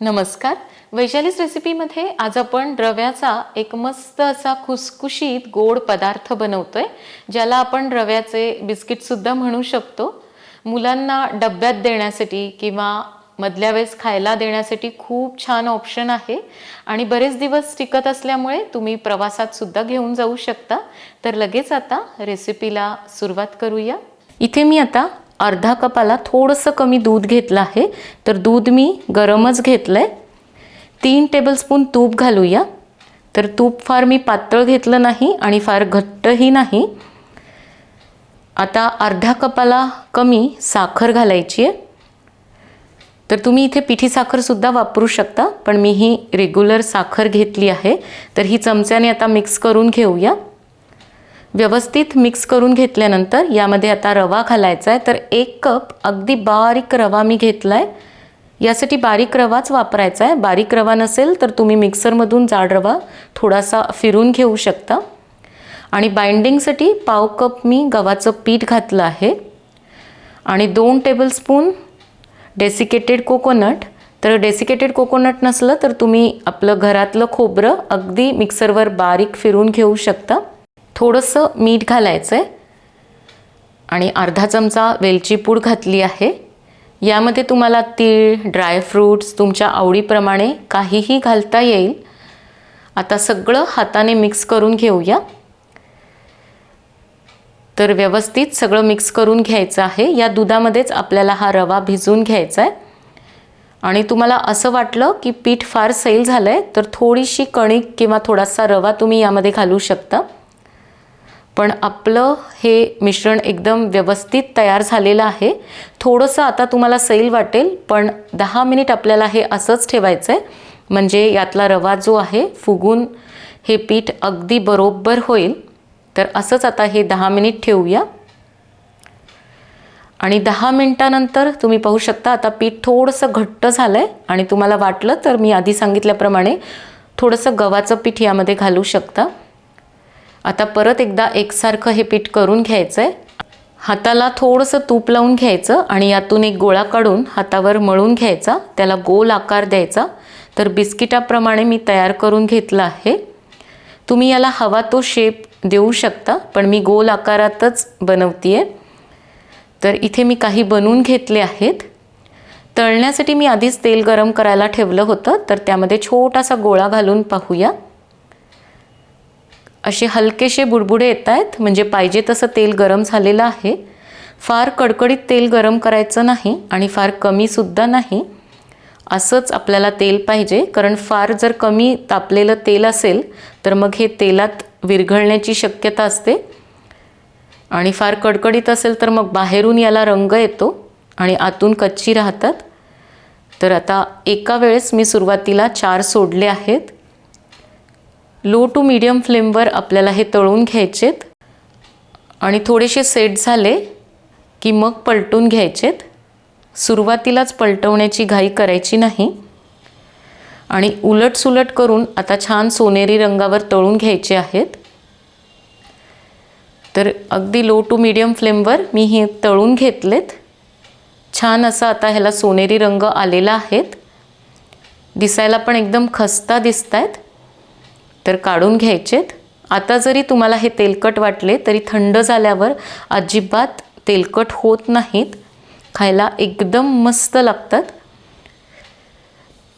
नमस्कार. वैशालीस रेसिपीमध्ये आज आपण रव्याचा एक मस्त असा खुसखुशीत गोड पदार्थ बनवतोय ज्याला आपण रव्याचे बिस्किटसुद्धा म्हणू शकतो. मुलांना डब्यात देण्यासाठी किंवा मधल्या वेळेस खायला देण्यासाठी खूप छान ऑप्शन आहे आणि बरेच दिवस टिकत असल्यामुळे तुम्ही प्रवासात सुद्धा घेऊन जाऊ शकता. तर लगेच आता रेसिपीला सुरुवात करूया. इथे मी आता अर्धा कपाला थोडंसं कमी दूध घेतलं आहे. तर दूध मी गरमच घेतलं आहे तीन टेबलस्पून तूप घालूया. तर तूप फार मी पातळ घेतलं नाही आणि फार घट्टही नाही. आता अर्धा कपाला कमी साखर घालायची आहे. तर तुम्ही इथे पिठी साखरसुद्धा वापरू शकता पण मी ही रेग्युलर साखर घेतली आहे. तर ही चमच्याने आता मिक्स करून घेऊया. व्यवस्थित मिक्स करून घेतल्यानंतर यामध्ये आता रवा घालायचा आहे. तर एक कप अगदी बारीक रवा मी घेतला आहे यासाठी बारीक रवाच वापरायचा आहे. बारीक रवा नसेल तर तुम्ही मिक्सरमधून जाड रवा थोडासा फिरून घेऊ शकता. आणि बाइंडिंगसाठी पाव कप मी गव्हाचं पीठ घातलं आहे. आणि दोन टेबलस्पून डेसिकेटेड कोकोनट तर डेसिकेटेड कोकोनट नसलं तर तुम्ही आपलं घरातलं खोबरं अगदी मिक्सरवर बारीक फिरून घेऊ शकता. थोडंसं मीठ घालायचं आहे आणि अर्धा चमचा वेलची पूड घातली आहे. यामध्ये तुम्हाला तीळ ड्रायफ्रूट्स तुमच्या आवडीप्रमाणे काहीही घालता येईल. आता सगळं हाताने मिक्स करून घेऊया. तर व्यवस्थित सगळं मिक्स करून घ्यायचं आहे. या दुधामध्येच आपल्याला हा रवा भिजवून घ्यायचा आहे आणि तुम्हाला असं वाटलं की पीठ फार सैल झालं आहे तर थोडीशी कणिक किंवा थोडासा रवा तुम्ही यामध्ये घालू शकता. पण आपलं हे मिश्रण एकदम व्यवस्थित तयार झालेलं आहे. थोडंसं आता तुम्हाला सैल वाटेल पण दहा मिनिट आपल्याला हे असंच ठेवायचं आहे म्हणजे यातला रवा जो आहे फुगून हे पीठ अगदी बरोबर होईल. तर असंच आता हे दहा मिनिट ठेवूया. आणि दहा मिनटानंतर तुम्ही पाहू शकता आता पीठ थोडंसं घट्ट झालं आहे आणि तुम्हाला वाटलं तर मी आधी सांगितल्याप्रमाणे थोडंसं गव्हाचं पीठ यामध्ये घालू शकता. आता परत एकदा एकसारखं हे पीठ करून घ्यायचं आहे हाताला थोडंसं तूप लावून घ्यायचं आणि यातून एक गोळा काढून हातावर मळून घ्यायचा. त्याला गोल आकार द्यायचा. तर बिस्किटाप्रमाणे मी तयार करून घेतलं आहे. तुम्ही याला हवा तो शेप देऊ शकता पण मी गोल आकारातच बनवते आहे तर इथे मी काही बनवून घेतले आहेत. तळण्यासाठी मी आधीच तेल गरम करायला ठेवलं होतं. तर त्यामध्ये छोटासा गोळा घालून पाहूया. असे हलकेसे बुडबुडे येत आहेत म्हणजे पाहिजे तसं तेल गरम झालेलं आहे. फार कडकडीत तेल गरम करायचं नाही आणि फार कमीसुद्धा नाही. असंच आपल्याला तेल पाहिजे कारण फार जर कमी तापलेलं तेल असेल तर मग हे तेलात विरघळण्याची शक्यता असते. आणि फार कडकडीत असेल तर मग बाहेरून याला रंग येतो आणि आतून कच्ची राहतात. तर आता एका वेळेस मी सुरुवातीला चार सोडले आहेत. लो टू मीडियम फ्लेमवर आपल्याला हे तळून घ्यायचेत. आणि थोडेसे सेट झाले की मग पलटून घ्यायचेत. सुरुवातीलाच पलटवण्याची घाई करायची नाही. आणि उलटसुलट करून आता छान सोनेरी रंगावर तळून घ्यायचे आहेत. तर अगदी लो टू मीडियम फ्लेमवर मी हे तळून घेतलेत. छान असा आता ह्याला सोनेरी रंग आलेला आहेत. दिसायला पण एकदम खस्ता दिसत आहेत तर काढून घ्यायचेत. आता जरी तुम्हाला हे तेलकट वाटले तरी थंड झाल्यावर अजिबात तेलकट होत नाहीत. खायला एकदम मस्त लागतात.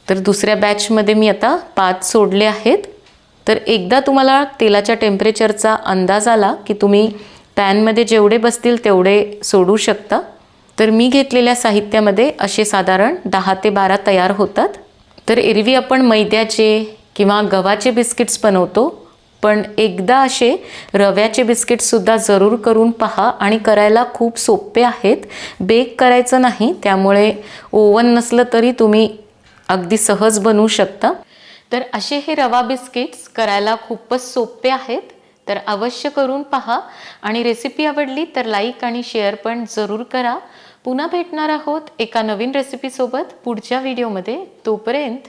तर दुसऱ्या बॅचमध्ये मी आता पाच सोडले आहेत. तर एकदा तुम्हाला तेलाच्या टेम्परेचरचा अंदाज आला की तुम्ही पॅनमध्ये जेवढे बसतील तेवढे सोडू शकता. तर मी घेतलेल्या साहित्यामध्ये असे साधारण दहा ते बारा तयार होतात. तर एरवी आपण मैद्याचे किंवा गव्हाचे बिस्किट्स बनवतो पण एकदा असे रव्याचे बिस्किटसुद्धा जरूर करून पहा आणि करायला खूप सोपे आहेत. बेक करायचं नाही त्यामुळे ओवन नसलं तरी तुम्ही अगदी सहज बनवू शकता. तर असे हे रवा बिस्किट्स करायला खूपच सोपे आहेत. तर अवश्य करून पहा. आणि रेसिपी आवडली तर लाईक आणि शेअर पण जरूर करा. पुन्हा भेटणार आहोत एका नवीन रेसिपीसोबत पुढच्या व्हिडिओमध्ये तोपर्यंत